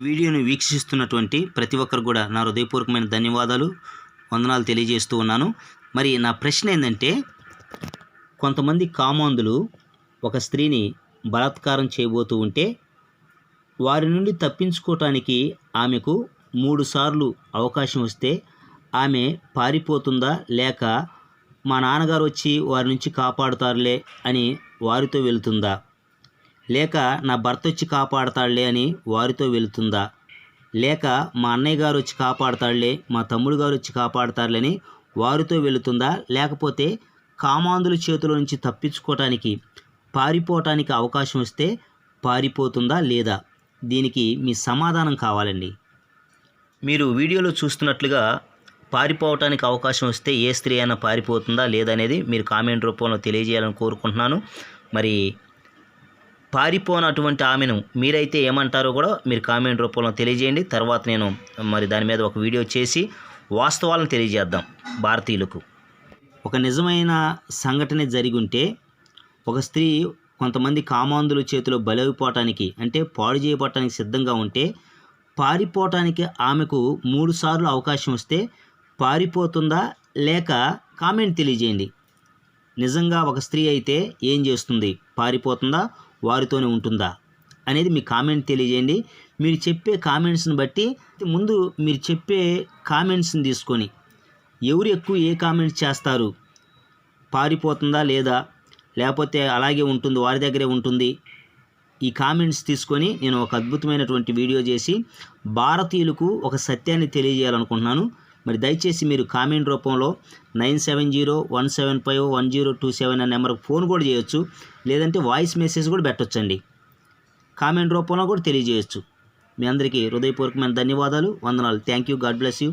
వీడియోను వీక్షిస్తున్నటువంటి ప్రతి ఒక్కరు కూడా నా హృదయపూర్వకమైన ధన్యవాదాలు వందనాలు తెలియజేస్తూ ఉన్నాను. మరి నా ప్రశ్న ఏంటంటే కొంతమంది కామాంధులు ఒక స్త్రీని బలాత్కారం చేయబోతూ ఉంటే వారి నుండి తప్పించుకోవటానికి ఆమెకు మూడు సార్లు అవకాశం వస్తే ఆమె పారిపోతుందా లేక మా నాన్నగారు వచ్చి వారి నుంచి కాపాడుతారులే అని వారితో వెళుతుందా? లేక నా భర్త వచ్చి కాపాడతాడులే అని వారితో వెళుతుందా? లేక మా అన్నయ్య గారు వచ్చి కాపాడతాడులే మా తమ్ముడు గారు వచ్చి కాపాడతారులే అని వారితో వెళుతుందా? లేకపోతే కామాంధుల చేతుల నుంచి తప్పించుకోవటానికి పారిపోవటానికి అవకాశం వస్తే పారిపోతుందా లేదా? దీనికి మీ సమాధానం కావాలండి. మీరు వీడియోలో చూస్తున్నట్లుగా పారిపోవటానికి అవకాశం వస్తే ఏ స్త్రీ అయినా పారిపోతుందా లేదా అనేది మీరు కామెంట్ రూపంలో తెలియజేయాలని కోరుకుంటున్నాను. మరి పారిపోనటువంటి ఆమెను మీరైతే ఏమంటారో కూడా మీరు కామెంట్ రూపంలో తెలియజేయండి. తర్వాత నేను మరి దాని మీద ఒక వీడియో చేసి వాస్తవాలను తెలియజేద్దాం భారతీయులకు. ఒక నిజమైన సంఘటన జరిగి ఉంటే ఒక స్త్రీ కొంతమంది కామాంధుల చేతిలో బలైపోవటానికి అంటే పాడు చేయబడటానికి సిద్ధంగా ఉంటే పారిపోవటానికి ఆమెకు మూడు సార్లు అవకాశం వస్తే పారిపోతుందా లేక కామెంట్ తెలియజేయండి. నిజంగా ఒక స్త్రీ అయితే ఏం చేస్తుంది? పారిపోతుందా? వారితోనే ఉంటుందా? అనేది మీ కామెంట్ తెలియజేయండి. మీరు చెప్పే కామెంట్స్ని బట్టి ముందు మీరు చెప్పే కామెంట్స్ని తీసుకొని ఎవరు ఎక్కువ ఏ కామెంట్స్ చేస్తారు? పారిపోతుందా లేదా? లేకపోతే అలాగే ఉంటుంది వారి దగ్గరే ఉంటుంది. ఈ కామెంట్స్ తీసుకొని నేను ఒక అద్భుతమైనటువంటి వీడియో చేసి భారతీయులకు ఒక సత్యాన్ని తెలియజేయాలనుకుంటున్నాను. మరి దయచేసి మీరు కామెంట్ రూపంలో nine seven zero one seven five one zero two seven అనే నెంబర్కి ఫోన్ కూడా చేయొచ్చు. లేదంటే వాయిస్ మెసేజ్ కూడా పెట్టొచ్చండి. కామెంట్ రూపంలో కూడా తెలియజేయచ్చు. మీ అందరికీ హృదయపూర్వకమైన ధన్యవాదాలు. వందనాలు. Thank you. God bless you.